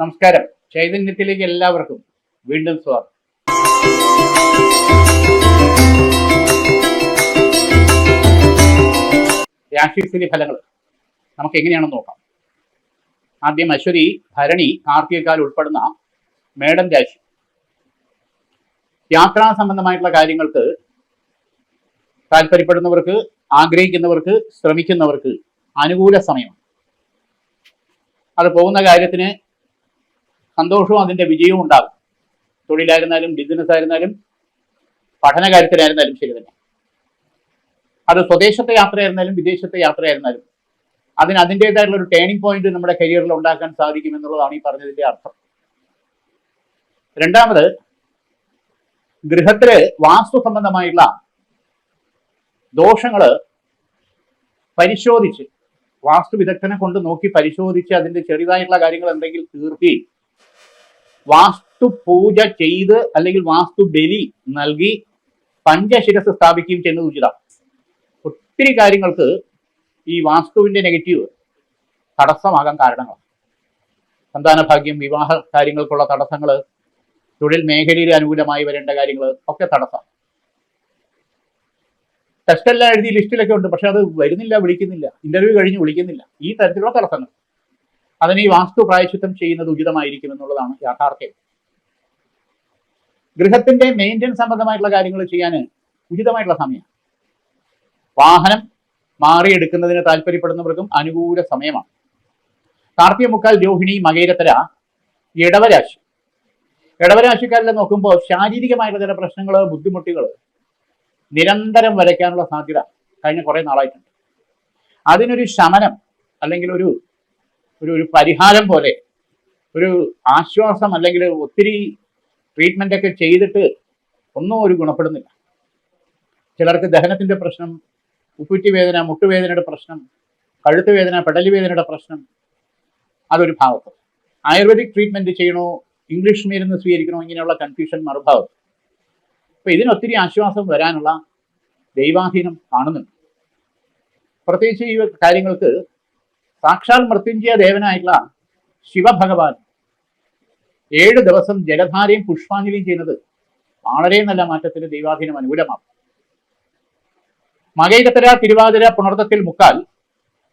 നമസ്കാരം. ചൈതന്യത്തിലേക്ക് എല്ലാവർക്കും വീണ്ടും സ്വാഗതം. രാശിസ്ഥിതി ഫലങ്ങൾ നമുക്ക് എങ്ങനെയാണെന്ന് നോക്കാം. ആദ്യം അശ്വതി ഭരണി കാർത്തികക്കാൽ ഉൾപ്പെടുന്ന മേഡം രാശി. യാത്രാ സംബന്ധമായിട്ടുള്ള കാര്യങ്ങൾക്ക് താല്പര്യപ്പെടുന്നവർക്ക് ആഗ്രഹിക്കുന്നവർക്ക് ശ്രമിക്കുന്നവർക്ക് അനുകൂല സമയമാണ്. അത് പോകുന്ന കാര്യത്തിന് സന്തോഷവും അതിന്റെ വിജയവും ഉണ്ടാകും. തൊഴിലായിരുന്നാലും ബിസിനസ് ആയിരുന്നാലും പഠന കാര്യത്തിലായിരുന്നാലും ശരി തന്നെ. അത് സ്വദേശത്തെ യാത്രയായിരുന്നാലും വിദേശത്തെ യാത്രയായിരുന്നാലും അതിന് അതിന്റെതായിട്ടുള്ള ഒരു ടേണിംഗ് പോയിന്റ് നമ്മുടെ കരിയറിൽ ഉണ്ടാക്കാൻ സാധിക്കും എന്നുള്ളതാണ് ഈ പറഞ്ഞതിന്റെ അർത്ഥം. രണ്ടാമത് ഗൃഹത്തിൽ വാസ്തു സംബന്ധമായുള്ള ദോഷങ്ങൾ പരിശോധിച്ച് വാസ്തു വിദഗ്ധനെ കൊണ്ട് നോക്കി പരിശോധിച്ച് അതിന്റെ ചെറിയതായിട്ടുള്ള കാര്യങ്ങൾ എന്തെങ്കിലും തീർത്തി വാസ്തു പൂജ ചെയ്ത് അല്ലെങ്കിൽ വാസ്തു ബലി നൽകി പഞ്ചശിരസ് സ്ഥാപിക്കുകയും ചെയ്യുന്നത് ഉചിതം. ഒത്തിരി കാര്യങ്ങൾക്ക് ഈ വാസ്തുവിന്റെ നെഗറ്റീവ് തടസ്സമാകാൻ കാരണങ്ങളാണ്. സന്താന ഭാഗ്യം വിവാഹ കാര്യങ്ങൾക്കുള്ള തടസ്സങ്ങൾ തൊഴിൽ മേഖലയിൽ അനുകൂലമായി വരേണ്ട കാര്യങ്ങൾ ഒക്കെ തടസ്സം ടെസ്റ്റെല്ലാം എഴുതി ലിസ്റ്റിലൊക്കെ ഉണ്ട് പക്ഷെ അത് വരുന്നില്ല വിളിക്കുന്നില്ല. ഇന്റർവ്യൂ കഴിഞ്ഞ് വിളിക്കുന്നില്ല. ഈ തരത്തിലുള്ള തടസ്സങ്ങൾ. അതിന് ഈ വാസ്തു പ്രായശ്ചിത്തം ചെയ്യുന്നത് ഉചിതമായിരിക്കും എന്നുള്ളതാണ് യാഥാർത്ഥ്യം. ഗൃഹത്തിന്റെ മെയിന്റനൻസ് സംബന്ധമായിട്ടുള്ള കാര്യങ്ങൾ ചെയ്യാൻ ഉചിതമായിട്ടുള്ള സമയമാണ് വാഹനം മാറിയെടുക്കുന്നതിന് താല്പര്യപ്പെടുന്നവർക്കും അനുകൂല സമയമാണ്. കാർത്തിക മുക്കാൽ രോഹിണി മകേരത്തര ഇടവരാശി ഇടവരാശിക്കാരിലെ നോക്കുമ്പോൾ ശാരീരികമായിട്ടുള്ള ചില പ്രശ്നങ്ങൾ ബുദ്ധിമുട്ടുകൾ നിരന്തരം വരയ്ക്കാനുള്ള സാധ്യത കഴിഞ്ഞ കുറേ നാളായിട്ടുണ്ട്. അതിനൊരു ശമനം അല്ലെങ്കിൽ ഒരു ഒരു ഒരു പരിഹാരം പോലെ ഒരു ആശ്വാസം അല്ലെങ്കിൽ ഒത്തിരി ട്രീറ്റ്മെന്റ് ഒക്കെ ചെയ്തിട്ട് ഒന്നും ഒരു ഗുണപ്പെടുന്നില്ല. ചിലർക്ക് ദഹനത്തിന്റെ പ്രശ്നം ഉപ്പുറ്റി വേദന മുട്ടുവേദനയുടെ പ്രശ്നം കഴുത്ത് വേദന പെടലി വേദനയുടെ പ്രശ്നം അതൊരു ഭാഗത്ത് ആയുർവേദിക് ട്രീറ്റ്മെന്റ് ചെയ്യണോ ഇംഗ്ലീഷ് മരുന്ന് സ്വീകരിക്കണോ ഇങ്ങനെയുള്ള കൺഫ്യൂഷൻ മറുഭാഗത്ത് അപ്പോൾ ഇതിനൊത്തിരി ആശ്വാസം വരാനുള്ള ദൈവാധീനം കാണുന്നുണ്ട്. പ്രത്യേകിച്ച് ഈ കാര്യങ്ങൾക്ക് സാക്ഷാൽ മൃത്യുഞ്ജയ ദേവനായിട്ടുള്ള ശിവഭഗവാൻ ഏഴ് ദിവസം ജലധാരയും പുഷ്പാഞ്ജലിയും ചെയ്യുന്നത് വളരെ നല്ല മാറ്റത്തിന് ദൈവാധീനം അനുകൂലമാകും. മകൈകത്തര തിരുവാതിര പുണർത്തത്തിൽ മുക്കാൽ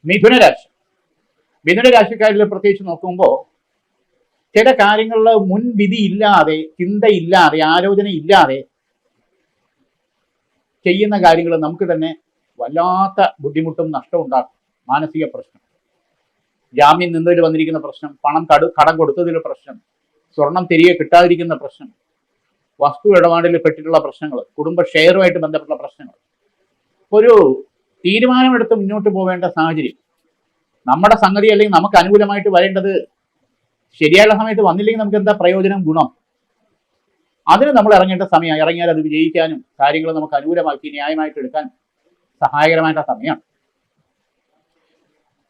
മിഥുനരാശി. മിഥുനരാശിക്കാരിൽ പ്രത്യേകിച്ച് നോക്കുമ്പോൾ ചില കാര്യങ്ങളിൽ മുൻവിധി ഇല്ലാതെ ചിന്തയില്ലാതെ ആലോചന ഇല്ലാതെ ചെയ്യുന്ന കാര്യങ്ങൾ നമുക്ക് തന്നെ വല്ലാത്ത ബുദ്ധിമുട്ടും നഷ്ടവും ഉണ്ടാക്കും. മാനസിക പ്രശ്നം. ജാമ്യം നിന്നതിൽ വന്നിരിക്കുന്ന പ്രശ്നം പണം കട കടം കൊടുത്തതിൽ പ്രശ്നം സ്വർണം തിരികെ കിട്ടാതിരിക്കുന്ന പ്രശ്നം വസ്തു ഇടപാടിൽ പെട്ടിട്ടുള്ള പ്രശ്നങ്ങൾ കുടുംബ ഷെയറുമായിട്ട് ബന്ധപ്പെട്ട പ്രശ്നങ്ങൾ. ഒരു തീരുമാനമെടുത്ത് മുന്നോട്ട് പോവേണ്ട സാഹചര്യം. നമ്മുടെ സംഗതി അല്ലെങ്കിൽ നമുക്ക് അനുകൂലമായിട്ട് വരേണ്ടത് ശരിയായ സമയത്ത് വന്നില്ലെങ്കിൽ നമുക്ക് എന്താ പ്രയോജനം ഗുണം? അതിന് നമ്മൾ ഇറങ്ങേണ്ട സമയം ഇറങ്ങിയാൽ അത് വിജയിക്കാനും കാര്യങ്ങൾ നമുക്ക് അനുകൂലമാക്കി ന്യായമായിട്ട് എടുക്കാൻ സഹായകരമായിട്ടുള്ള സമയമാണ്.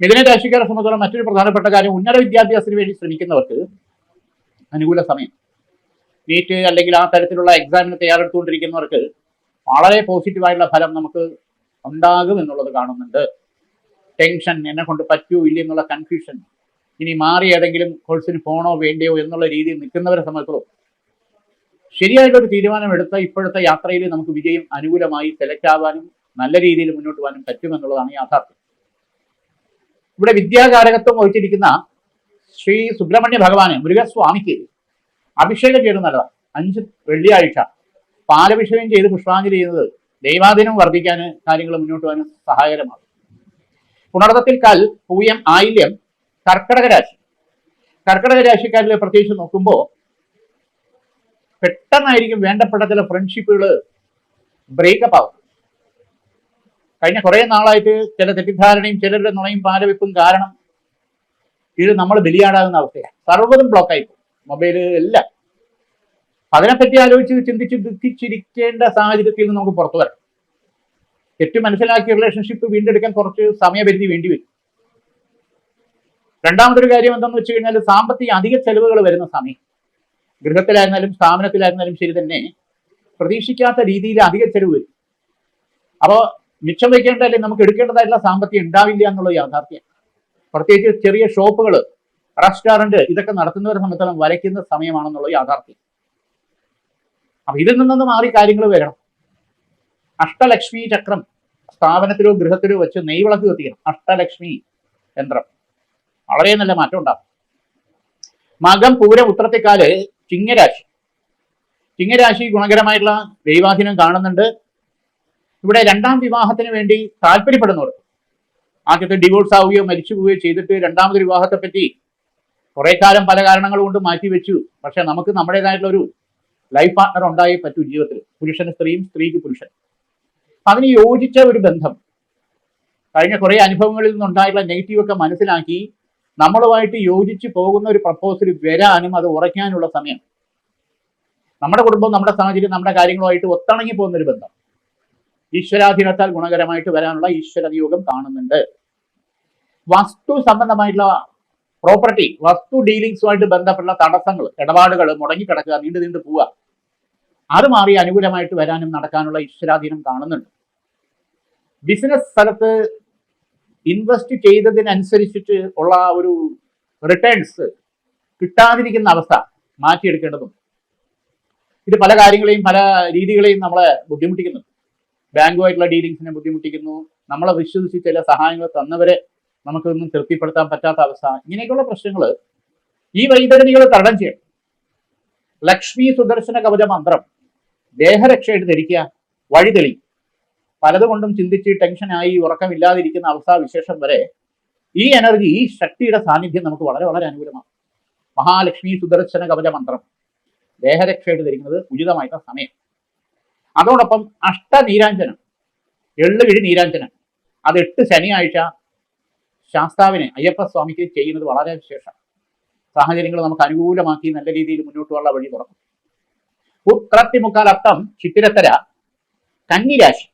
മിഥുന രാശിക്കാരെ സംബന്ധിച്ചോളം മറ്റൊരു പ്രധാനപ്പെട്ട കാര്യം ഉന്നത വിദ്യാഭ്യാസത്തിന് വേണ്ടി ശ്രമിക്കുന്നവർക്ക് അനുകൂല സമയം നീറ്റ് അല്ലെങ്കിൽ ആ തരത്തിലുള്ള എക്സാമിന് തയ്യാറെടുത്തുകൊണ്ടിരിക്കുന്നവർക്ക് വളരെ പോസിറ്റീവായിട്ടുള്ള ഫലം നമുക്ക് ഉണ്ടാകും എന്നുള്ളത് കാണുന്നുണ്ട്. ടെൻഷൻ എന്നെ കൊണ്ട് പറ്റൂ ഇല്ല എന്നുള്ള കൺഫ്യൂഷൻ ഇനി മാറി ഏതെങ്കിലും കോഴ്സിന് പോണോ വേണ്ടയോ എന്നുള്ള രീതിയിൽ നിൽക്കുന്നവരെ സംബന്ധിച്ചോളം ശരിയായിട്ടൊരു തീരുമാനം എടുത്ത ഇപ്പോഴത്തെ യാത്രയിൽ നമുക്ക് വിജയം അനുകൂലമായി സെലക്ട് ആവാനും നല്ല രീതിയിൽ മുന്നോട്ട് പോകാനും പറ്റുമെന്നുള്ളതാണ് യാഥാർത്ഥ്യം. ഇവിടെ വിദ്യാകാരകത്വം വഹിച്ചിരിക്കുന്ന ശ്രീ സുബ്രഹ്മണ്യ ഭഗവാന് മൃഗസ്വാമിക്ക് അഭിഷേകം ചെയ്യുന്നതാണ് അഞ്ച് വെള്ളിയാഴ്ച പാലഭിഷേകം ചെയ്ത് പുഷ്പാഞ്ജലി ചെയ്യുന്നത് ദൈവാദിനം വർദ്ധിക്കാൻ കാര്യങ്ങൾ മുന്നോട്ട് പോകാൻ സഹായകരമാകും പുണർത്തത്തിൽ കൽ പൂയം ആയില്യം കർക്കടക രാശി. കർക്കടക രാശിക്കാരിൽ പ്രത്യേകിച്ച് നോക്കുമ്പോൾ പെട്ടെന്നായിരിക്കും വേണ്ടപ്പെട്ട ചില ഫ്രണ്ട്ഷിപ്പുകൾ ബ്രേക്കപ്പ് ആവും. കഴിഞ്ഞ കുറേ നാളായിട്ട് ചില തെറ്റിദ്ധാരണയും ചിലരുടെ നുണയും പാലവെപ്പും കാരണം ഇത് നമ്മൾ ബലിയാടാകുന്ന അവസ്ഥയാണ്. സർവതും ബ്ലോക്കായി പോകും മൊബൈൽ എല്ലാം. അതിനെപ്പറ്റി ആലോചിച്ച് ചിന്തിച്ച് ദുഃഖിച്ചിരിക്കേണ്ട സാഹചര്യത്തിൽ നിന്ന് നമുക്ക് പുറത്തു വരാം. തെറ്റ് മനസ്സിലാക്കിയ റിലേഷൻഷിപ്പ് വീണ്ടെടുക്കാൻ കുറച്ച് സമയപരിധി വേണ്ടി വരും. രണ്ടാമതൊരു കാര്യം എന്താണെന്ന് വെച്ച് കഴിഞ്ഞാൽ സാമ്പത്തിക അധിക ചെലവുകൾ വരുന്ന സമയം. ഗൃഹത്തിലായിരുന്നാലും സ്ഥാപനത്തിലായിരുന്നാലും ശരി തന്നെ പ്രതീക്ഷിക്കാത്ത രീതിയിൽ അധിക ചെലവ് വരും. അപ്പോൾ മിച്ചം വയ്ക്കേണ്ട അല്ലെങ്കിൽ നമുക്ക് എടുക്കേണ്ടതായിട്ടുള്ള സാമ്പത്തികം ഉണ്ടാവില്ല എന്നുള്ള യാഥാർത്ഥ്യം. പ്രത്യേകിച്ച് ചെറിയ ഷോപ്പുകൾ റെസ്റ്റോറന്റ് ഇതൊക്കെ നടത്തുന്നവരെ സംബന്ധിച്ചോളം വരയ്ക്കുന്ന സമയമാണെന്നുള്ള യാഥാർത്ഥ്യം. അപ്പൊ ഇതിൽ നിന്നൊന്ന് മാറി കാര്യങ്ങൾ വരണം. അഷ്ടലക്ഷ്മി ചക്രം സ്ഥാപനത്തിലോ ഗൃഹത്തിലോ വെച്ച് നെയ്വിളക്ക് കത്തിക്കണം. അഷ്ടലക്ഷ്മി യന്ത്രം. വളരെ നല്ല മാറ്റം ഉണ്ടാകും മകം പൂരം ഉത്രത്തെക്കാൽ ചിങ്ങരാശി. ചിങ്ങരാശി ഗുണകരമായിട്ടുള്ള ദൈവാധീനം കാണുന്നുണ്ട്. ഇവിടെ രണ്ടാം വിവാഹത്തിന് വേണ്ടി താല്പര്യപ്പെടുന്നവർ. ആദ്യത്തെ ഡിവോഴ്സ് ആവുകയോ മരിച്ചു പോവുകയോ ചെയ്തിട്ട് രണ്ടാമത് വിവാഹത്തെ പറ്റി കുറെ കാലം പല കാരണങ്ങൾ കൊണ്ട് മാറ്റി വെച്ചു. പക്ഷെ നമുക്ക് നമ്മുടേതായിട്ടുള്ള ഒരു ലൈഫ് പാർട്ണർ ഉണ്ടായി പറ്റൂ ജീവിതത്തിൽ. പുരുഷന് സ്ത്രീയും സ്ത്രീക്ക് പുരുഷൻ. അതിന് യോജിച്ച ഒരു ബന്ധം. കഴിഞ്ഞ കുറെ അനുഭവങ്ങളിൽ നിന്നുണ്ടായിട്ടുള്ള നെഗറ്റീവ് ഒക്കെ മനസ്സിലാക്കി നമ്മളുമായിട്ട് യോജിച്ച് പോകുന്ന ഒരു പ്രപ്പോസൽ വരാനും അത് ഉറയ്ക്കാനുള്ള സമയം. നമ്മുടെ കുടുംബം നമ്മുടെ സാഹചര്യം നമ്മുടെ കാര്യങ്ങളുമായിട്ട് ഒത്തിണങ്ങി പോകുന്ന ഒരു ബന്ധം. ഈശ്വരാധീനത്താൽ ഗുണകരമായിട്ട് വരാനുള്ള ഈശ്വര നിയോഗം കാണുന്നുണ്ട്. വസ്തു സംബന്ധമായിട്ടുള്ള പ്രോപ്പർട്ടി വസ്തു ഡീലിങ്സുമായിട്ട് ബന്ധപ്പെട്ട തടസ്സങ്ങൾ ഇടപാടുകൾ മുടങ്ങിക്കിടക്കുക നീണ്ടു നീണ്ടു പോവുക അത് മാറി അനുകൂലമായിട്ട് വരാനും നടക്കാനുള്ള ഈശ്വരാധീനം കാണുന്നുണ്ട്. ബിസിനസ് സ്ഥലത്ത് ഇൻവെസ്റ്റ് ചെയ്തതിനനുസരിച്ചിട്ട് ഉള്ള ഒരു റിട്ടേൺസ് കിട്ടാതിരിക്കുന്ന അവസ്ഥ മാറ്റിയെടുക്കേണ്ടതുണ്ട്. ഇത് പല കാര്യങ്ങളെയും പല രീതികളെയും നമ്മളെ ബുദ്ധിമുട്ടിക്കുന്നുണ്ട് ബാങ്കുമായിട്ടുള്ള ഡീലിങ്സിനെ ബുദ്ധിമുട്ടിക്കുന്നു. നമ്മളെ വിശ്വസിച്ച് ചില സഹായങ്ങൾ തന്നവരെ നമുക്കൊന്നും തൃപ്തിപ്പെടുത്താൻ പറ്റാത്ത അവസ്ഥ. ഇങ്ങനെയൊക്കെയുള്ള പ്രശ്നങ്ങൾ ഈ വൈതരണികൾ തരണം ചെയ്യണം. ലക്ഷ്മി സുദർശന കവച മന്ത്രം. ദേഹരക്ഷയായിട്ട് ധരിക്കുക. വഴിതെളി പലതുകൊണ്ടും ചിന്തിച്ച് ടെൻഷനായി ഉറക്കമില്ലാതിരിക്കുന്ന അവസ്ഥാവിശേഷം വരെ ഈ എനർജി ഈ ശക്തിയുടെ സാന്നിധ്യം നമുക്ക് വളരെ വളരെ അനുകൂലമാണ്. മഹാലക്ഷ്മി സുദർശന കവച മന്ത്രം. ദേഹരക്ഷയായിട്ട് ധരിക്കുന്നത് ഉചിതമായിട്ടുള്ള സമയം. അതോടൊപ്പം അഷ്ടനീരാഞ്ജനം എള്ളുകിഴി നീരാഞ്ജനം. അത് എട്ട് ശനിയാഴ്ച ശാസ്താവിനെ അയ്യപ്പ സ്വാമിക്ക് ചെയ്യുന്നത് വളരെ വിശേഷം. സാഹചര്യങ്ങൾ നമുക്ക് അനുകൂലമാക്കി നല്ല രീതിയിൽ മുന്നോട്ട് പോകാനുള്ള വഴി തുറക്കും. ഉത്രത്തിമുക്കാൽ അത്തം ചിത്തിരത്തര കന്നിരാശി.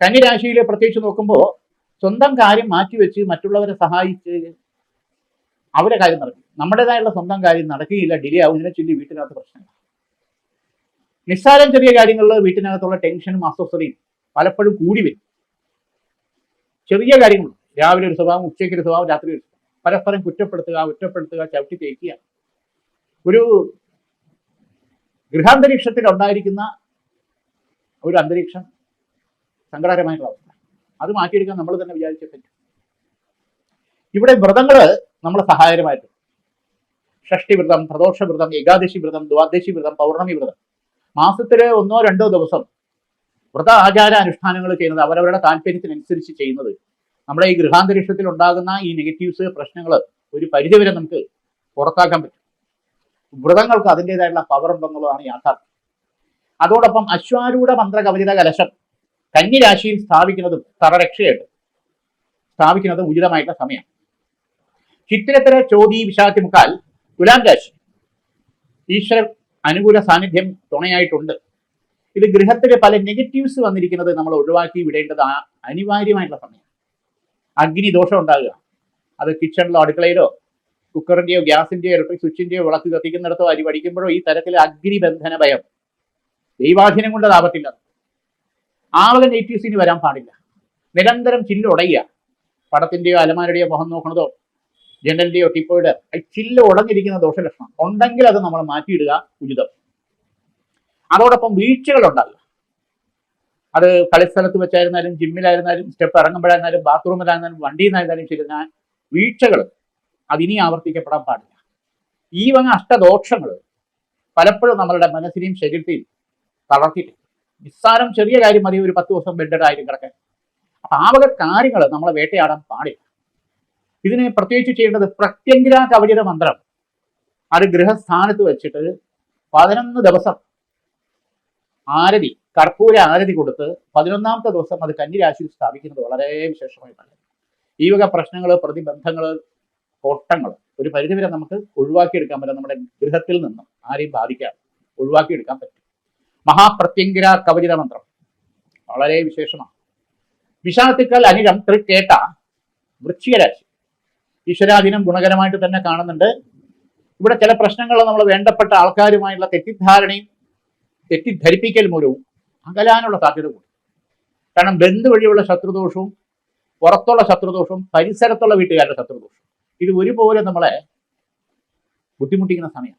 കന്നിരാശിയിൽ പ്രത്യേകിച്ച് നോക്കുമ്പോൾ സ്വന്തം കാര്യം മാറ്റിവെച്ച് മറ്റുള്ളവരെ സഹായിച്ച് അവരെ കാര്യം നടക്കും നമ്മുടേതായുള്ള സ്വന്തം കാര്യം നടക്കുകയില്ല ഡിലേ ആവുന്നതിനെ ചൊല്ലി വീട്ടിനകത്ത് പ്രശ്നങ്ങൾ നിസ്സാരം ചെറിയ കാര്യങ്ങളിൽ വീട്ടിനകത്തുള്ള ടെൻഷനും അസ്വസ്ഥതയും പലപ്പോഴും കൂടി വരും. ചെറിയ കാര്യങ്ങൾ രാവിലെ ഒരു സ്വഭാവം ഉച്ചയ്ക്ക് ഒരു സ്വഭാവം രാത്രി ഒരു പരസ്പരം കുറ്റപ്പെടുത്തുക കുറ്റപ്പെടുത്തുക ചവിട്ടി തേക്കുക. ഒരു ഗൃഹാന്തരീക്ഷത്തിൽ ഉണ്ടായിരിക്കുന്ന ഒരു അന്തരീക്ഷം സങ്കടകരമായിട്ടുള്ള അവസ്ഥ. അത് മാറ്റിയെടുക്കാൻ നമ്മൾ തന്നെ വിചാരിച്ചേ പറ്റും. ഇവിടെ വ്രതങ്ങൾ നമ്മളെ സഹായകരമായിട്ടുണ്ട്. ഷഷ്ടി വ്രതം പ്രദോഷ വ്രതം ഏകാദശി വ്രതം ദ്വാദശി വ്രതം പൗർണമി വ്രതം. മാസത്തിലെ ഒന്നോ രണ്ടോ ദിവസം വ്രത ആചാര അനുഷ്ഠാനങ്ങൾ ചെയ്യുന്നത് അവരവരുടെ താല്പര്യത്തിനനുസരിച്ച് ചെയ്യുന്നത്. നമ്മുടെ ഈ ഗൃഹാന്തരീക്ഷത്തിൽ ഉണ്ടാകുന്ന ഈ നെഗറ്റീവ്സ് പ്രശ്നങ്ങൾ ഒരു പരിധിവരെ നമുക്ക് പുറത്താക്കാൻ പറ്റും. വ്രതങ്ങൾക്ക് അതിന്റെതായിട്ടുള്ള പവർ ഉണ്ടെന്നുള്ളതാണ് യാഥാർത്ഥ്യം. അതോടൊപ്പം അശ്വാരൂഢ മന്ത്ര കവചിത കലശം കന്നിരാശിയിൽ സ്ഥാപിക്കുന്നതും തറരക്ഷയായിട്ട് സ്ഥാപിക്കുന്നത് ഉചിതമായിട്ടുള്ള സമയം ചിത്രത്തിലെ ചോതി വിശാഖിമുക്കാൽ തുലാം രാശി. ഈശ്വര അനുകൂല സാന്നിധ്യം തുണയായിട്ടുണ്ട്. ഇത് ഗൃഹത്തിലെ പല നെഗറ്റീവ്സ് വന്നിരിക്കുന്നത് നമ്മൾ ഒഴിവാക്കി വിടേണ്ടത് അനിവാര്യമായിട്ടുള്ള സമയം. അഗ്നി ദോഷം ഉണ്ടാകുക. അത് കിച്ചണിലോ അടുക്കളയിലോ കുക്കറിന്റെയോ ഗ്യാസിന്റെയോ ഇലക്ട്രിക് സ്വിച്ചിന്റെയോ വിളക്ക് കത്തിക്കുന്നിടത്തോ അരി പഠിക്കുമ്പോഴോ ഈ തരത്തിലെ അഗ്നിബന്ധന ഭയം. ദൈവാധീനം കൊണ്ട് താപത്തില്ല ആളുകൾ നെഗറ്റീവ്സിന് വരാൻ പാടില്ല. നിരന്തരം ചില്ലുടയുക പടത്തിന്റെയോ അലമാരുടെയോ മുഖം നോക്കണതോ ജനലിന്റെയോ ടിപ്പോയുടെ ചില്ല ഉടഞ്ഞിരിക്കുന്ന ദോഷലക്ഷണം. ഉണ്ടെങ്കിൽ അത് നമ്മൾ മാറ്റിയിടുക ഉചിതം. അതോടൊപ്പം വീഴ്ചകൾ ഉണ്ടാകുക അത് കളിസ്ഥലത്ത് വെച്ചായിരുന്നാലും ജിമ്മിലായിരുന്നാലും സ്റ്റെപ്പ് ഇറങ്ങുമ്പോഴായിരുന്നാലും ബാത്റൂമിലായിരുന്നാലും വണ്ടിയിൽ നിന്നായിരുന്നാലും ഞാൻ വീഴ്ചകൾ അതിനി ആവർത്തിക്കപ്പെടാൻ പാടില്ല. ഈ വക അഷ്ടദോഷങ്ങൾ പലപ്പോഴും നമ്മളുടെ മനസ്സിനെയും ശരീരത്തെയും തളർത്തിയിട്ട് നിസ്സാരം ചെറിയ കാര്യം മതി ഒരു പത്ത് ദിവസം ബെഡഡ് ആയിട്ട് കിടക്കാൻ. അപ്പൊ ആ വക കാര്യങ്ങൾ നമ്മളെ വേട്ടയാടാൻ പാടില്ല. ഇതിന് പ്രത്യേകിച്ച് ചെയ്യേണ്ടത് പ്രത്യങ്കിര കവചിത മന്ത്രം. അത് ഗൃഹസ്ഥാനത്ത് വെച്ചിട്ട് പതിനൊന്ന് ദിവസം ആരതി കർപ്പൂര ആരതി കൊടുത്ത് പതിനൊന്നാമത്തെ ദിവസം അത് കന്നിരാശിയിൽ സ്ഥാപിക്കുന്നത് വളരെ വിശേഷമായിട്ടാണ് ഈ വക പ്രശ്നങ്ങൾ പ്രതിബന്ധങ്ങൾ കോട്ടങ്ങൾ ഒരു പരിധിവരെ നമുക്ക് ഒഴിവാക്കിയെടുക്കാൻ പറ്റും നമ്മുടെ ഗൃഹത്തിൽ നിന്നും ആരെയും ബാധിക്കാതെ ഒഴിവാക്കിയെടുക്കാൻ പറ്റും. മഹാപ്രത്യങ്കിര കവചിത മന്ത്രം. വളരെ വിശേഷമാണ്. വിഷാത്തിക്കൽ അനിരം തൃക്കേട്ട വൃശ്ചികരാശി. ഈശ്വരാധീനം ഗുണകരമായിട്ട് തന്നെ കാണുന്നുണ്ട്. ഇവിടെ ചില പ്രശ്നങ്ങൾ നമ്മൾ വേണ്ടപ്പെട്ട ആൾക്കാരുമായുള്ള തെറ്റിദ്ധാരണയും തെറ്റിദ്ധരിപ്പിക്കൽ മൂലവും അകലാനുള്ള സാധ്യത കാരണം ബന്ധു വഴിയുള്ള ശത്രുദോഷവും പുറത്തുള്ള ശത്രുദോഷവും പരിസരത്തുള്ള വീട്ടുകാരുടെ ശത്രുദോഷവും ഇത് ഒരുപോലെ നമ്മളെ ബുദ്ധിമുട്ടിക്കുന്ന സമയം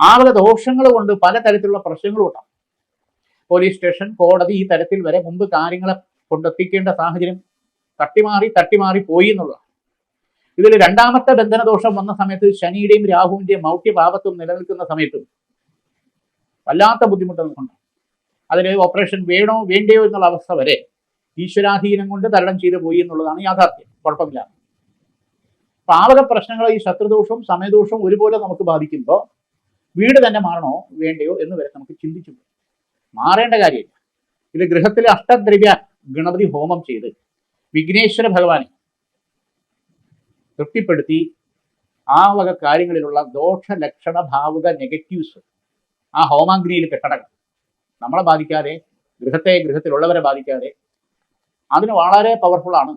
ആ വക ദോഷങ്ങൾ കൊണ്ട് പലതരത്തിലുള്ള പ്രശ്നങ്ങളും ഉണ്ടാകും പോലീസ് സ്റ്റേഷൻ കോടതി ഈ തരത്തിൽ വരെ മുമ്പ് കാര്യങ്ങളെ കൊണ്ടെത്തിക്കേണ്ട സാഹചര്യം തട്ടിമാറി തട്ടിമാറി പോയി എന്നുള്ളതാണ്. ഇതിൽ രണ്ടാമത്തെ ബന്ധനദോഷം വന്ന സമയത്ത് ശനിയുടെയും രാഹുവിന്റെയും മൗട്യഭാവത്വം നിലനിൽക്കുന്ന സമയത്തും വല്ലാത്ത ബുദ്ധിമുട്ട് നമുക്കുണ്ട് അതിൽ ഓപ്പറേഷൻ വേണോ വേണ്ടയോ എന്നുള്ള അവസ്ഥ വരെ ഈശ്വരാധീനം കൊണ്ട് തരണം ചെയ്തു പോയി എന്നുള്ളതാണ് യാഥാർത്ഥ്യം. കുഴപ്പമില്ല. പാവക പ്രശ്നങ്ങൾ ഈ ശത്രുദോഷവും സമയദോഷവും ഒരുപോലെ നമുക്ക് ബാധിക്കുമ്പോൾ വീട് തന്നെ മാറണോ വേണ്ടയോ എന്ന് വരെ നമുക്ക് ചിന്തിച്ചു. മാറേണ്ട കാര്യമില്ല. ഇത് ഗൃഹത്തിലെ അഷ്ടദ്രവ്യ ഗണപതി ഹോമം ചെയ്ത് വിഘ്നേശ്വര ഭഗവാനെ തൃപ്തിപ്പെടുത്തി ആ വക കാര്യങ്ങളിലുള്ള ദോഷ ലക്ഷണ ഭാവുക നെഗറ്റീവ്സ് ആ ഹോമാഗ്നിയിൽ കെട്ടടങ്ങും നമ്മളെ ബാധിക്കാതെ ഗൃഹത്തെ ഗൃഹത്തിലുള്ളവരെ ബാധിക്കാതെ അതിന് വളരെ പവർഫുള്ളാണ്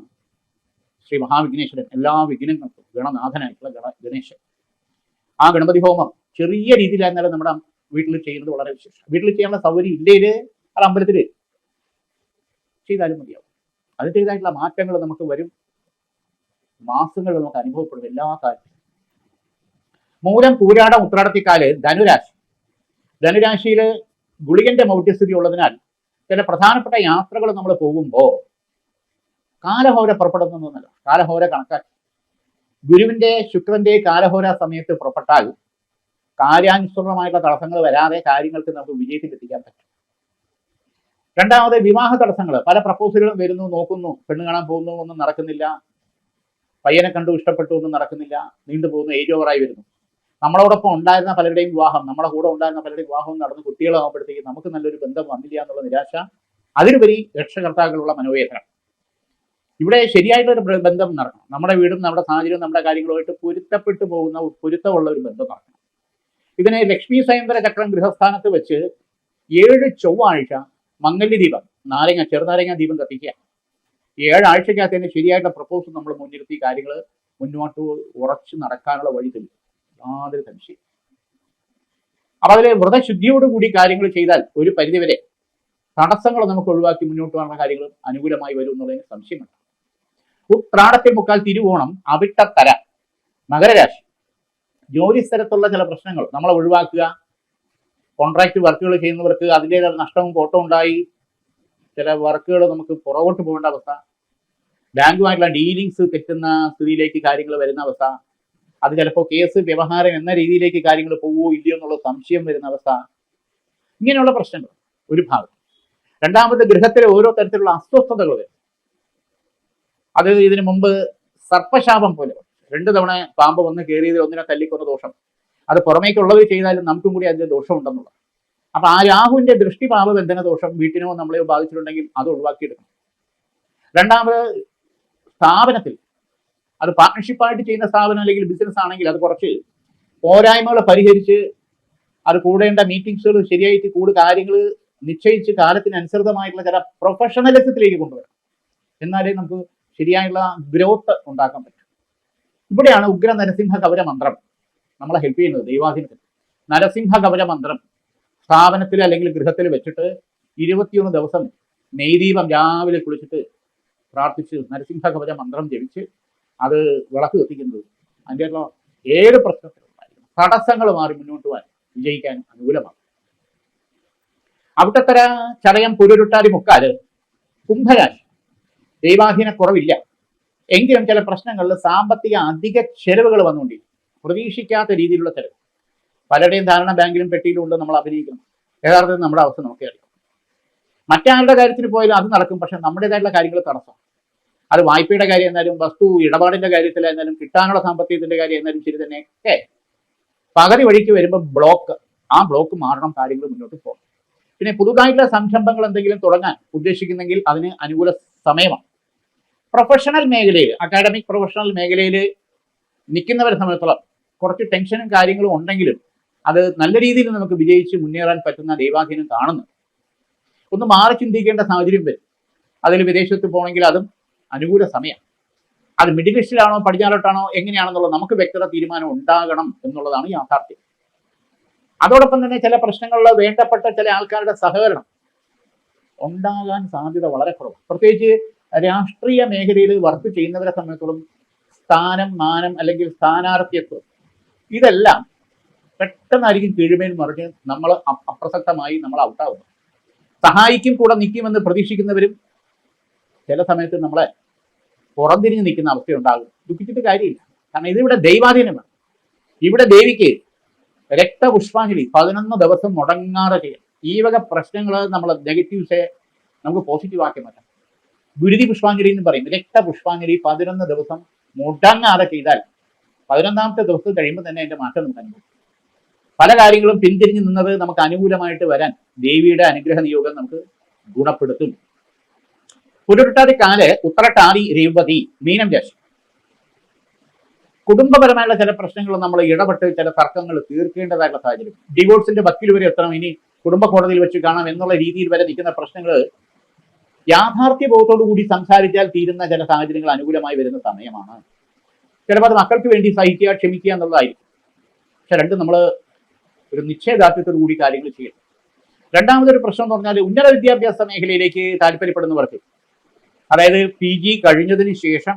ശ്രീ മഹാവിഘ്നേശ്വരൻ. എല്ലാ വിഘ്നങ്ങൾക്കും ഗണനാഥനായിട്ടുള്ള ഗണ ഗണേശൻ. ആ ഗണപതി ഹോമം ചെറിയ രീതിയിലായിരുന്നാലും നമ്മുടെ വീട്ടിൽ ചെയ്യുന്നത് വളരെ വിശേഷം. വീട്ടിൽ ചെയ്യാനുള്ള സൗകര്യം ഇല്ലേ അത് അമ്പലത്തിൽ ചെയ്താലും മതിയാവും. അത് ചെയ്തായിട്ടുള്ള മാറ്റങ്ങൾ നമുക്ക് വരും. മാസങ്ങൾ നമുക്ക് അനുഭവപ്പെടും എല്ലാ കാര്യത്തിലും. മൂലം പൂരാടം ഉത്രാടത്തിക്കാൽ ധനുരാശി. ധനുരാശിയിൽ ഗുളികന്റെ മൗഢ്യസ്ഥിതി ഉള്ളതിനാൽ ചില പ്രധാനപ്പെട്ട യാത്രകൾ നമ്മൾ പോകുമ്പോൾ കാലഹോര പുറപ്പെടുന്നതല്ല കാലഹോര കണക്കാക്കി. ഗുരുവിന്റെ ശുക്രന്റെ കാലഹോര സമയത്ത് പുറപ്പെട്ടാൽ കാര്യാനുസൃതമായിട്ടുള്ള തടസ്സങ്ങൾ വരാതെ കാര്യങ്ങൾക്ക് നമുക്ക് വിജയത്തിൽ എത്തിക്കാൻ പറ്റും. രണ്ടാമത് വിവാഹ തടസ്സങ്ങൾ പല പ്രപ്പോസലുകളും വരുന്നു നോക്കുന്നു. പെണ്ണ് കാണാൻ പോകുന്നു ഒന്നും നടക്കുന്നില്ല. പയ്യനെ കണ്ടു ഇഷ്ടപ്പെട്ടു ഒന്നും നടക്കുന്നില്ല. നീണ്ടുപോകുന്നു ഏജ് ഓവറായി വരുന്നു. നമ്മളോടൊപ്പം ഉണ്ടായിരുന്ന പലരുടെയും വിവാഹം നമ്മുടെ കൂടെ ഉണ്ടായിരുന്ന പലരുടെയും വിവാഹം നടന്ന് കുട്ടികളാകുമ്പോഴത്തേക്ക് നമുക്ക് നല്ലൊരു ബന്ധം വന്നില്ല എന്നുള്ള നിരാശ. അതിലുപരി രക്ഷകർത്താക്കളുള്ള മനോവേദന. ഇവിടെ ശരിയായിട്ടൊരു ഒരു ബന്ധം നടക്കണം. നമ്മുടെ വീടും നമ്മുടെ സാഹചര്യവും നമ്മുടെ കാര്യങ്ങളുമായിട്ട് പൊരുത്തപ്പെട്ടു പോകുന്ന പൊരുത്തമുള്ള ഒരു ബന്ധം നടക്കണം. ഇതിനെ ലക്ഷ്മി സ്വയംവര ചക്രം ഗൃഹസ്ഥാനത്ത് വെച്ച് ഏഴ് ചൊവ്വാഴ്ച മംഗല്യ ദീപം. നാരങ്ങ ചെറുനാരങ്ങ ദീപം കത്തിക്കുക. ഏഴാഴ്ചക്കകത്ത് തന്നെ ശരിയായിട്ടുള്ള പ്രപ്പോസൽ നമ്മൾ മുൻനിർത്തി കാര്യങ്ങൾ മുന്നോട്ട് ഉറച്ച് നടക്കാനുള്ള വഴി തെളിയും യാതൊരു സംശയം അപ്പൊ അതിൽ വ്രതശുദ്ധിയോടുകൂടി കാര്യങ്ങൾ ചെയ്താൽ ഒരു പരിധിവരെ തടസ്സങ്ങൾ നമുക്ക് ഒഴിവാക്കി മുന്നോട്ട് പോകുന്ന കാര്യങ്ങൾ അനുകൂലമായി വരും എന്നുള്ളതിന് സംശയമുണ്ട്. ഉത്രാടത്തെ മുക്കാൽ തിരുവോണം അവിട്ടത്തര മകരരാശി. ജോലി സ്ഥലത്തുള്ള ചില പ്രശ്നങ്ങൾ നമ്മളെ ഒഴിവാക്കുക കോൺട്രാക്ട് വർക്കുകൾ ചെയ്യുന്നവർക്ക് അതിന്റെതായ നഷ്ടവും കോട്ടവും ഉണ്ടായി. ചില വർക്കുകൾ നമുക്ക് പുറകോട്ട് പോകേണ്ട അവസ്ഥ. ബാങ്കുമായിട്ടുള്ള ഡീലിങ്സ് തെറ്റുന്ന സ്ഥിതിയിലേക്ക് കാര്യങ്ങൾ വരുന്ന അവസ്ഥ. അത് ചിലപ്പോൾ കേസ് വ്യവഹാരം എന്ന രീതിയിലേക്ക് കാര്യങ്ങൾ പോവോ ഇല്ലയോ എന്നുള്ള സംശയം വരുന്ന അവസ്ഥ. ഇങ്ങനെയുള്ള പ്രശ്നങ്ങൾ ഒരു ഭാഗം. രണ്ടാമത് ഗൃഹത്തിലെ ഓരോ തരത്തിലുള്ള അസ്വസ്ഥതകൾ വരും. അത് ഇതിനു മുമ്പ് സർപ്പശാപം പോലെ. രണ്ട് തവണ പാമ്പ് വന്ന് കയറിയതിൽ ഒന്നിനെ തല്ലിക്കൊന്ന ദോഷം. അത് പുറമേക്കുള്ളവർ ചെയ്താലും നമുക്കും കൂടി അതിന്റെ ദോഷമുണ്ടെന്നുള്ളത് അപ്പൊ ആ രാഹുവിന്റെ ദൃഷ്ടി ബന്ധന ദോഷം വീട്ടിനോ നമ്മളെയോ ബാധിച്ചിട്ടുണ്ടെങ്കിൽ അത് ഒഴിവാക്കിയെടുക്കണം. രണ്ടാമത് സ്ഥാപനത്തിൽ അത് പാർട്ട്ണർഷിപ്പായിട്ട് ചെയ്യുന്ന സ്ഥാപനം അല്ലെങ്കിൽ ബിസിനസ് ആണെങ്കിൽ അത് കുറച്ച് പോരായ്മകൾ പരിഹരിച്ച് അത് കൂടേണ്ട മീറ്റിംഗ്സുകൾ ശരിയായിട്ട് കൂടുതൽ കാര്യങ്ങൾ നിശ്ചയിച്ച് കാലത്തിനനുസൃതമായിട്ടുള്ള ചില പ്രൊഫഷണലിസത്തിലേക്ക് കൊണ്ടുവരണം എന്നാലേ നമുക്ക് ശരിയായുള്ള ഗ്രോത്ത് ഉണ്ടാക്കാൻ പറ്റും. ഇവിടെയാണ് ഉഗ്ര നരസിംഹ കവര മന്ത്രം നമ്മളെ ഹെൽപ്പ് ചെയ്യുന്നത് ദൈവാധീനത്തിൽ നരസിംഹ കവച മന്ത്രം സ്ഥാപനത്തിൽ അല്ലെങ്കിൽ ഗൃഹത്തിൽ വെച്ചിട്ട് ഇരുപത്തിയൊന്ന് ദിവസം നെയ്ദീപം രാവിലെ കുളിച്ചിട്ട് പ്രാർത്ഥിച്ച് നരസിംഹ കവച മന്ത്രം ജപിച്ച് അത് വിളക്ക് കത്തിക്കുന്നത്. അതിന്റെ ഏത് പ്രശ്നത്തിലും തടസ്സങ്ങൾ മാറി മുന്നോട്ട് പോകാൻ വിജയിക്കാൻ അനുകൂലമാണ്. അവിടെത്തര ചടയം പുരുരുട്ടാതി മുക്കാൽ കുംഭരാശി. ദൈവാധീന കുറവില്ല എങ്കിലും ചില പ്രശ്നങ്ങളിൽ സാമ്പത്തിക അധിക ചെലവുകൾ വന്നുകൊണ്ടിരിക്കും. പ്രതീക്ഷിക്കാത്ത രീതിയിലുള്ള ചിലവ് പലരുടെയും ധാരണ ബാങ്കിലും പെട്ടിയിലും ഉണ്ട് നമ്മൾ അഭിനയിക്കണം. യഥാർത്ഥത്തിൽ നമ്മുടെ അവസ്ഥ നമുക്ക് അറിയാം. മറ്റാരുടെ കാര്യത്തിന് പോയാലും അത് നടക്കും. പക്ഷെ നമ്മുടേതായിട്ടുള്ള കാര്യങ്ങൾ തടസ്സം. അത് വായ്പയുടെ കാര്യം എന്നാലും വസ്തു ഇടപാടിന്റെ കാര്യത്തിലായിരുന്നാലും കിട്ടാനുള്ള സാമ്പത്തികത്തിന്റെ കാര്യം എന്നാലും ശരി തന്നെ. ഒക്കെ പകുതി വഴിക്ക് വരുമ്പോൾ ബ്ലോക്ക് ആ ബ്ലോക്ക് മാറണം കാര്യങ്ങൾ മുന്നോട്ട് പോകണം. പിന്നെ പുതുതായിട്ടുള്ള സംരംഭങ്ങൾ എന്തെങ്കിലും തുടങ്ങാൻ ഉദ്ദേശിക്കുന്നെങ്കിൽ അതിന് അനുകൂല സമയമാണ്. പ്രൊഫഷണൽ മേഖലയിൽ അക്കാഡമിക് പ്രൊഫഷണൽ മേഖലയിൽ നിൽക്കുന്നവരെ സംബന്ധിച്ചോളം കുറച്ച് ടെൻഷനും കാര്യങ്ങളും ഉണ്ടെങ്കിലും അത് നല്ല രീതിയിൽ നമുക്ക് വിജയിച്ച് മുന്നേറാൻ പറ്റുന്ന ദൈവാധീനം കാണുന്നു. ഒന്ന് മാറി ചിന്തിക്കേണ്ട സാഹചര്യം വരും. അതിൽ വിദേശത്ത് പോകണമെങ്കിൽ അതും അനുകൂല സമയം. അത് മിഡിൽ ഈസ്റ്റിലാണോ പടിഞ്ഞാറോട്ടാണോ എങ്ങനെയാണെന്നുള്ളത് നമുക്ക് വ്യക്തത തീരുമാനം ഉണ്ടാകണം എന്നുള്ളതാണ് യാഥാർത്ഥ്യം. അതോടൊപ്പം തന്നെ ചില പ്രശ്നങ്ങളിൽ വേണ്ടപ്പെട്ട ചില ആൾക്കാരുടെ സഹകരണം ഉണ്ടാകാൻ സാധ്യത വളരെ കുറവ് പ്രത്യേകിച്ച് രാഷ്ട്രീയ മേഖലയിൽ വർക്ക് ചെയ്യുന്നവരെ സമയത്തോളം സ്ഥാനം മാനം അല്ലെങ്കിൽ സ്ഥാനാർത്ഥിത്വം ഇതെല്ലാം പെട്ടെന്നായിരിക്കും കീഴ്മേൽ മറിഞ്ഞ് നമ്മൾ അപ്രസക്തമായി നമ്മൾ ഔട്ടാവുന്നു സഹായിക്കും കൂടെ നിൽക്കുമെന്ന് പ്രതീക്ഷിക്കുന്നവരും ചില സമയത്ത് നമ്മളെ പുറംതിരിഞ്ഞ് നിൽക്കുന്ന അവസ്ഥയുണ്ടാകും. ദുഃഖിച്ചിട്ട് കാര്യമില്ല. കാരണം ഇതിവിടെ ദൈവാധീനമാണ്. ഇവിടെ ദേവിക്ക് രക്തപുഷ്പാഞ്ജലി പതിനൊന്ന് ദിവസം മുടങ്ങാതെ ചെയ്യാം. ഈ വക പ്രശ്നങ്ങൾ നമ്മൾ നെഗറ്റീവ്സെ നമുക്ക് പോസിറ്റീവ് ആക്കി മാറ്റാം. ഗുരുതി പുഷ്പാഞ്ജലി എന്ന് പറയും. രക്തപുഷ്പാഞ്ജലി പതിനൊന്ന് ദിവസം മുടങ്ങാതെ ചെയ്താൽ പതിനൊന്നാമത്തെ ദിവസം കഴിയുമ്പോൾ തന്നെ അതിന്റെ മാറ്റം നമുക്ക് അനുഭവം പല കാര്യങ്ങളും പിന്തിരിഞ്ഞ് നിന്നത് നമുക്ക് അനുകൂലമായിട്ട് വരാൻ ദേവിയുടെ അനുഗ്രഹ നിയോഗം നമുക്ക് ഗുണപ്പെടുത്തും. പുരുട്ടാതി കാൽ ഉത്തരട്ടാതി രേവതി മീനം രാശി. കുടുംബപരമായുള്ള ചില പ്രശ്നങ്ങൾ നമ്മൾ ഇടപെട്ട് ചില തർക്കങ്ങൾ തീർക്കേണ്ടതായിട്ടുള്ള സാഹചര്യം. ഡിവോഴ്സിന്റെ വക്കീൽ വരെ എത്തണം. ഇനി കുടുംബ കോടതിയിൽ വെച്ച് കാണാം എന്നുള്ള രീതിയിൽ വരെ നിൽക്കുന്ന പ്രശ്നങ്ങൾ യാഥാർത്ഥ്യ ബോധത്തോടു കൂടി സംസാരിച്ചാൽ തീരുന്ന ചില സാഹചര്യങ്ങൾ അനുകൂലമായി വരുന്ന സമയമാണ്. ചിലപ്പോൾ അത് മക്കൾക്ക് വേണ്ടി സഹിക്കുക ക്ഷമിക്കുക എന്നുള്ളതായിരിക്കും. പക്ഷെ രണ്ട് നമ്മൾ ഒരു നിശ്ചയദാർഢ്യത്തോടു കൂടി കാര്യങ്ങൾ ചെയ്യണം. രണ്ടാമതൊരു പ്രശ്നം എന്ന് പറഞ്ഞാൽ ഉന്നത വിദ്യാഭ്യാസ മേഖലയിലേക്ക് താല്പര്യപ്പെടുന്നവർക്ക് അതായത് പി ജി കഴിഞ്ഞതിന് ശേഷം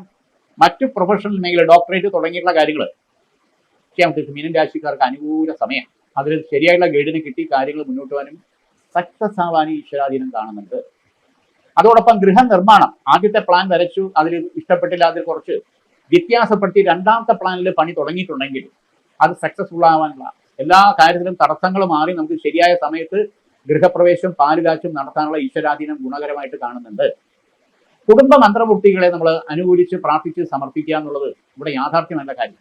മറ്റു പ്രൊഫഷണൽ മേഖല ഡോക്ടറേറ്റ് തുടങ്ങിയിട്ടുള്ള കാര്യങ്ങൾ പറ്റും മീനൻ രാശിക്കാർക്ക് അനുകൂല സമയം അതിൽ ശരിയായുള്ള ഗൈഡിനെ കിട്ടി കാര്യങ്ങൾ മുന്നോട്ട് പോകാനും സക്സസ് ആവാനും ഈശ്വരാധീനം കാണുന്നുണ്ട്. അതോടൊപ്പം ഗൃഹനിർമ്മാണം ആദ്യത്തെ പ്ലാൻ വരച്ചു അതിൽ ഇഷ്ടപ്പെട്ടില്ല അതിൽ കുറച്ച് വ്യത്യാസപ്പെടുത്തി രണ്ടാമത്തെ പ്ലാനിൽ പണി തുടങ്ങിയിട്ടുണ്ടെങ്കിൽ അത് സക്സസ്ഫുൾ ആവാനുള്ള എല്ലാ കാര്യത്തിലും തടസ്സങ്ങൾ മാറി നമുക്ക് ശരിയായ സമയത്ത് ഗൃഹപ്രവേശം പാലുകാച്ചും നടത്താനുള്ള ഈശ്വരാധീനം ഗുണകരമായിട്ട് കാണുന്നുണ്ട്. കുടുംബ മന്ത്രമൂർത്തികളെ നമ്മൾ അനുകൂലിച്ച് പ്രാർത്ഥിച്ച് സമർപ്പിക്കുക എന്നുള്ളത് ഇവിടെ യാഥാർത്ഥ്യമല്ല കാര്യം.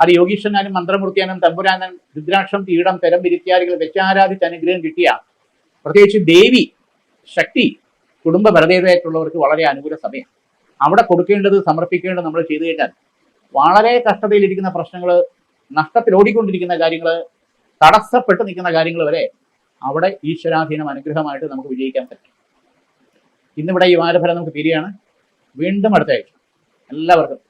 അത് യോഗീശ്വരനാനും മന്ത്രമൂർത്തിയാനും തമ്പുരാനും രുദ്രാക്ഷം തീടം തരം വിരിത്യാദികൾ വെച്ചാരാധിച്ച് അനുഗ്രഹം കിട്ടിയ പ്രത്യേകിച്ച് ദേവി ശക്തി കുടുംബ ഭരതേതയായിട്ടുള്ളവർക്ക് വളരെ അനുകൂല സമയം. അവിടെ കൊടുക്കേണ്ടത് സമർപ്പിക്കേണ്ടത് നമ്മൾ ചെയ്തു കഴിഞ്ഞാൽ വളരെ കഷ്ടതയിലിരിക്കുന്ന പ്രശ്നങ്ങൾ നഷ്ടത്തിൽ ഓടിക്കൊണ്ടിരിക്കുന്ന കാര്യങ്ങൾ തടസ്സപ്പെട്ട് നിൽക്കുന്ന കാര്യങ്ങൾ വരെ അവിടെ ഈശ്വരാധീനം അനുഗ്രഹമായിട്ട് നമുക്ക് വിജയിക്കാൻ പറ്റും. ഇന്നിവിടെ ഈ വാരഫലം നമുക്ക് തിരിയാണ് വീണ്ടും അടുത്ത ആഴ്ച. എല്ലാവർക്കും.